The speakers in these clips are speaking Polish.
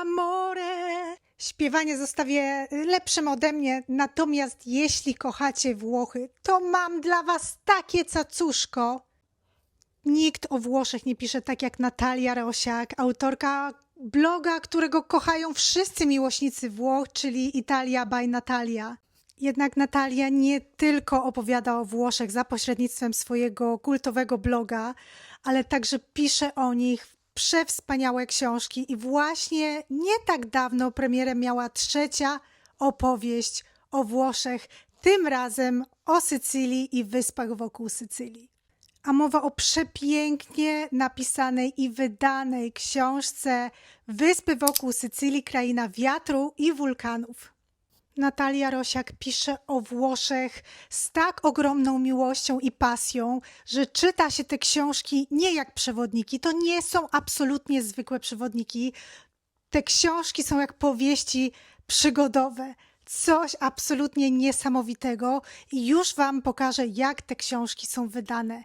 amore. Śpiewanie zostawię lepszym ode mnie, natomiast jeśli kochacie Włochy, to mam dla was takie cacuszko. Nikt o Włoszech nie pisze tak jak Natalia Rosiak, autorka bloga, którego kochają wszyscy miłośnicy Włoch, czyli Italia by Natalia. Jednak Natalia nie tylko opowiada o Włoszech za pośrednictwem swojego kultowego bloga, ale także pisze o nich przewspaniałe książki i właśnie nie tak dawno premierę miała trzecia opowieść o Włoszech, tym razem o Sycylii i wyspach wokół Sycylii. A mowa o przepięknie napisanej i wydanej książce Wyspy wokół Sycylii, kraina wiatru i wulkanów. Natalia Rosiak pisze o Włoszech z tak ogromną miłością i pasją, że czyta się te książki nie jak przewodniki. To nie są absolutnie zwykłe przewodniki. Te książki są jak powieści przygodowe. Coś absolutnie niesamowitego i już Wam pokażę, jak te książki są wydane.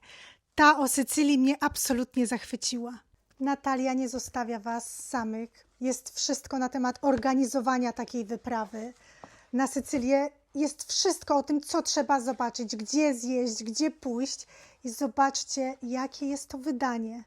Ta o Sycylii mnie absolutnie zachwyciła. Natalia nie zostawia Was samych. Jest wszystko na temat organizowania takiej wyprawy na Sycylię. Jest wszystko o tym, co trzeba zobaczyć, gdzie zjeść, gdzie pójść. I zobaczcie, jakie jest to wydanie.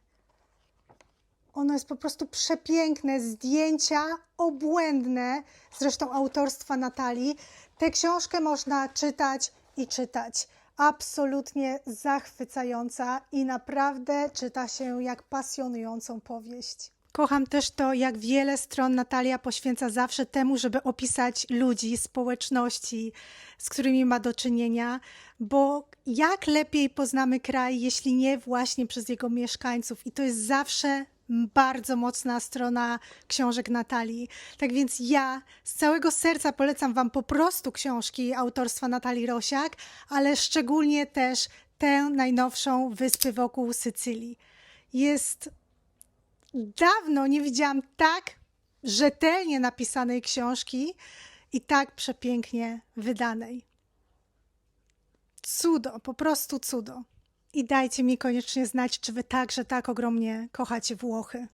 Ono jest po prostu przepiękne, zdjęcia obłędne, zresztą autorstwa Natalii. Tę książkę można czytać i czytać. Absolutnie zachwycająca i naprawdę czyta się jak pasjonującą powieść. Kocham też to, jak wiele stron Natalia poświęca zawsze temu, żeby opisać ludzi, społeczności, z którymi ma do czynienia, bo jak lepiej poznamy kraj, jeśli nie właśnie przez jego mieszkańców. I to jest zawsze bardzo mocna strona książek Natalii. Tak więc ja z całego serca polecam Wam po prostu książki autorstwa Natalii Rosiak, ale szczególnie też tę najnowszą Wyspy wokół Sycylii. Jest dawno nie widziałam tak rzetelnie napisanej książki i tak przepięknie wydanej. Cudo, po prostu cudo. I dajcie mi koniecznie znać, czy wy także tak ogromnie kochacie Włochy.